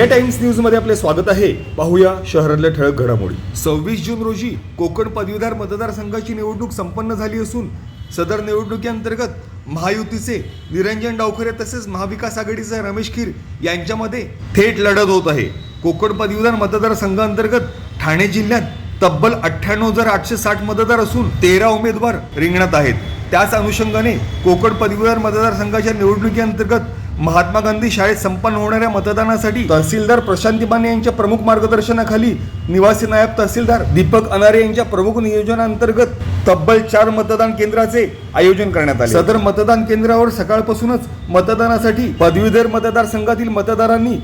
India times न्यूजमध्ये आपले स्वागत आहे. पाहूया शहरातल्या ठळक घडामोडी. सव्वीस जून रोजी कोकण पदवीधर मतदारसंघाची निवडणूक संपन्न झाली असून सदर निवडणुकीअंतर्गत महायुतीचे निरंजन डावखरे तसेच महाविकास आघाडीचे रमेश खीर यांच्यामध्ये थेट लढत होत आहे. कोकण पदवीधर मतदारसंघांतर्गत ठाणे जिल्ह्यात तब्बल अठ्ठ्याण्णव हजार आठशे साठ मतदार असून तेरा उमेदवार रिंगणात आहेत. त्याच अनुषंगाने कोकण पदवीधर मतदारसंघाच्या निवडणुकीअंतर्गत महात्मा गांधी शाळेत संपन्न होणाऱ्या मतदानासाठी तहसीलदार प्रशांती माने यांच्या प्रमुख मार्गदर्शनाखाली निवासी नायब तहसीलदार दीपक अनारे यांच्या प्रमुख नियोजनांतर्गत तब्बल चार मतदान केंद्राचे आयोजन करण्यात आले. सदर मतदान केंद्रावर सकाळपासूनच मतदानासाठी पदवीधर मतदारसंघातील मतदारांनी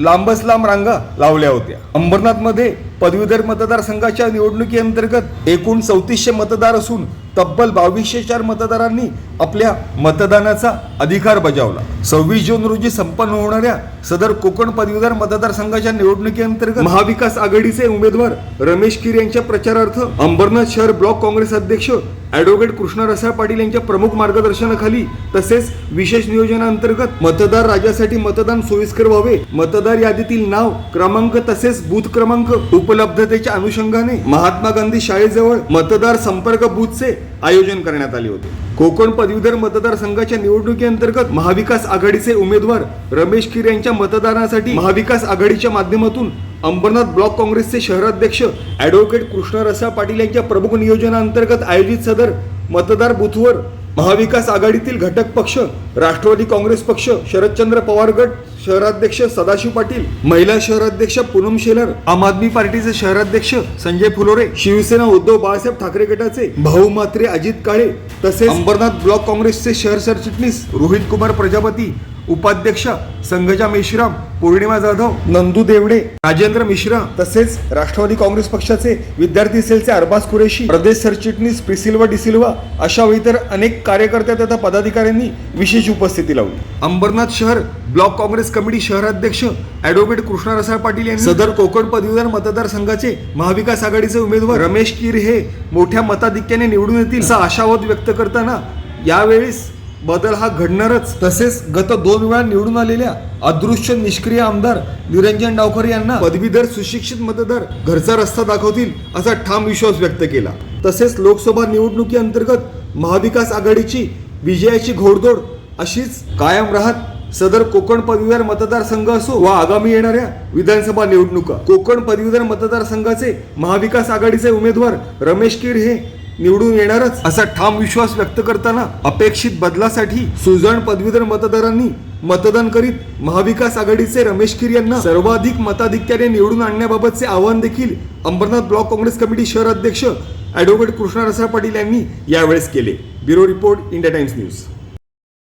लांबच लांब रांगा लावल्या होत्या. अंबरनाथमध्ये पदवीधर मतदारसंघाच्या निवडणुकीअंतर्गत एकूण चौतीसशे मतदार असून तब्बल बावीसशे चार मतदारांनी आपल्या मतदानाचा अधिकार बजावला. सव्वीस जून रोजी संपन्न होणाऱ्या सदर कोकण पदवीधर मतदारसंघाच्या निवडणुकीअंतर्गत महाविकास आघाडीचे उमेदवार रमेश किर यांच्या प्रचारार्थ अंबरनाथ शहर ब्लॉक काँग्रेस अध्यक्ष ॲडव्होकेट कृष्णरसाळ पाटील यांच्या प्रमुख मार्गदर्शनाखाली तसेच विशेष नियोजनाअंतर्गत मतदार राजासाठी मतदान सोयीस्कर व्हावे. मतदार यादीतील नाव क्रमांक तसेच बूथ क्रमांक उपलब्धतेच्या अनुषंगाने महात्मा गांधी शाळेजवळ मतदार संपर्क बूथचे आयोजन करण्यात आले होते. कोकण पदवीधर मतदारसंघाच्या निवडणुकीअंतर्गत महाविकास आघाडीचे उमेदवार रमेश खीर यांच्या मतदानासाठी महाविकास आघाडीच्या माध्यमातून अंबरनाथ ब्लॉक काँग्रेसचे शहराध्यक्ष ॲडव्होकेट कृष्णरसा पाटील यांच्या प्रमुख नियोजनाअंतर्गत आयोजित सदर मतदार बुथवर महाविकास आघाडीतील घटक पक्ष राष्ट्रवादी काँग्रेस पक्ष शरदचंद्र पवार गट शहराध्यक्ष सदाशिव पाटील महिला शहराध्यक्ष पूनम शेलर आम आदमी पार्टीचे शहराध्यक्ष संजय फुलोरे शिवसेना उद्धव बाळासाहेब ठाकरे गटाचे भाऊ मात्रे अजित काळे तसेच अंबरनाथ ब्लॉक काँग्रेसचे शहर सरचिटणीस रोहित कुमार प्रजापती उपाध्यक्ष संगजा मेश्राम पौर्णिमा जाधव नंदू देवडे राजेंद्र मिश्रा तसेच राष्ट्रवादी काँग्रेस पक्षाचे विद्यार्थी सेलचे अरबाज कुरेशी प्रदेश सरचिटणीस प्रिसिल्वा डिसिल्वा अशा इतर अनेक कार्यकर्त्या तथा पदाधिकाऱ्यांनी विशेष उपस्थिती लावली. अंबरनाथ शहर ब्लॉक काँग्रेस कमिटी शहराध्यक्ष ॲडव्होकेट कृष्णरसाळ पाटील यांनी सदर कोकण पदवीधर मतदारसंघाचे महाविकास आघाडीचे उमेदवार रमेश कीर हे मोठ्या मताधिक्याने निवडून येतील असा आशावाद व्यक्त करताना यावेळेस बदल हा घडणारच. तसेच गत दोन वेळा निवडून आलेल्या अदृश्य निष्क्रिय आमदार निरंजन डावकर यांना पदवीधर सुशिक्षित मतदार घरचा रस्ता दाखवतील असा ठाम विश्वास व्यक्त केला. तसेच लोकसभा निवडणुकी अंतर्गत महाविकास आघाडीची विजयाची घोडदोड अशीच कायम राहत सदर कोकण पदवीधर मतदारसंघ असो व आगामी येणाऱ्या विधानसभा निवडणुका. कोकण पदवीधर मतदारसंघाचे महाविकास आघाडीचे उमेदवार रमेश कीर हे निवडून येणारच असा ठाम विश्वास व्यक्त करताना अपेक्षित बदलासाठी सुजण पदवीधर मतदारांनी मतदान करीत महाविकास आघाडीचे रमेश किर यांना सर्वाधिक मताधिक्याने निवडून आणण्याबाबतचे आवाहन देखील अंबरनाथ ब्लॉक काँग्रेस कमिटी शहर अध्यक्ष ॲडव्होकेट कृष्णा पाटील यांनी यावेळेस केले. Bureau report India Times news.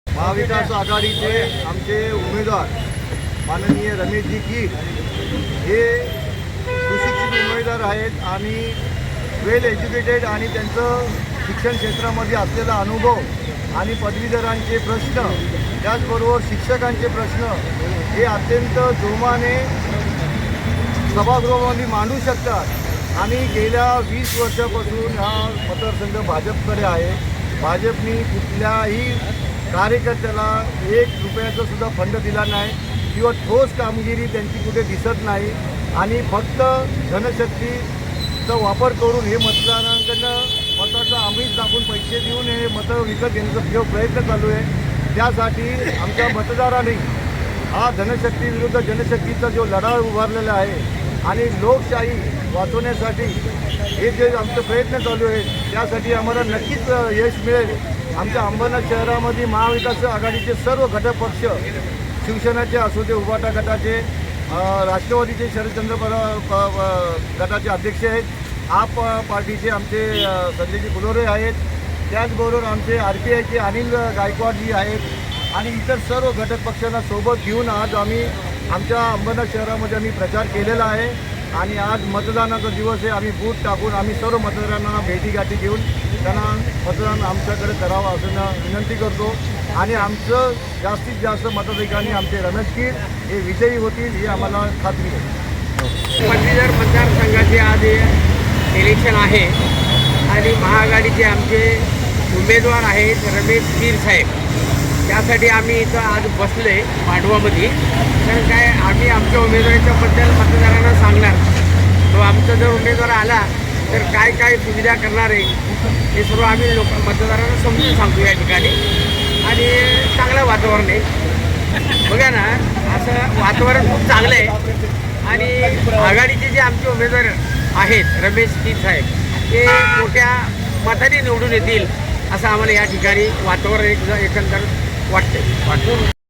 महाविकास आघाडीचे आमचे उमेदवार माननीय रमेशजी की हे सुशिक्षित उमेदवार आहेत आणि वेल एज्युकेटेड आणि त्यांचं शिक्षण क्षेत्रामध्ये असलेला अनुभव आणि पदवीधरांचे प्रश्न त्याचबरोबर शिक्षकांचे प्रश्न हे अत्यंत जोमाने सभागृहामध्ये मांडू शकतात. आणि गेल्या वीस वर्षापासून हा मतदारसंघ भाजपकडे आहे. भाजपनी कुठल्याही कार्यकर्त्याला एक रुपयाचा सुद्धा फंड दिला नाही किंवा ठोस कामगिरी त्यांची कुठे दिसत नाही. आणि फक्त चा वापर करून हे मतदारांकडनं मताचं आम्हीच दाखवून पैसे देऊन हे मतं विकत घेण्याचा जो प्रयत्न चालू आहे. त्यासाठी आमच्या मतदारांनी हा धनशक्ती विरुद्ध जनशक्तीचा जो लढा उभारलेला आहे आणि लोकशाही वाचवण्यासाठी हे जे आमचं प्रयत्न चालू आहे त्यासाठी आम्हाला नक्कीच यश मिळेल. आमच्या अंबरनाथ शहरामध्ये महाविकास आघाडीचे सर्व घटक पक्ष शिवसेनाचे असू दे उभाटा गटाचे राष्ट्रवादीचे शरदचंद्र पवार प- गटाचे अध्यक्ष आहेत. आप पार्टीचे आमचे संजयजी फुलोरे आहेत. त्याचबरोबर आमचे आर पी आयचे अनिल गायकवाडजी आहेत. आणि इतर सर्व घटक पक्षांना सोबत घेऊन आज आम्ही आमच्या अंबरनाथ शहरामध्ये आम्ही प्रचार केलेला आहे. आणि आज मतदानाचा दिवस आहे. आम्ही बूथ टाकून आम्ही सर्व मतदारांना भेटीगाठी घेऊन त्यांना मतदान आमच्याकडे करावं असं विनंती करतो. आणि आमचं जास्तीत जास्त मताधिकांनी आमचे रमेश हे विजयी होतील ही आम्हाला खात्री आहे. पदवीधर मतदारसंघाचे आज हे इलेक्शन आहे. आणि महाआघाडीचे आमचे उमेदवार आहेत रमेश कीर साहेब. त्यासाठी आम्ही इथं आज बसले पांडवामध्ये. कारण काय आम्ही आमच्या उमेदवाराच्या बद्दल मतदारांना सांगणार. तो आमचा जर उमेदवार आला तर काय काय सुविधा करणार आहे हे सर्व आम्ही लोक मतदारांना समजून सांगतो या ठिकाणी. आणि चांगलं वातावरण आहे. बघा ना असं वातावरण खूप चांगलं आहे. आणि आघाडीचे जे आमचे उमेदवार आहेत रमेश कीर साहेब ते मोठ्या मताने निवडून येतील असं आम्हाला या ठिकाणी वातावरण एक एकंदर वाटते वाटतं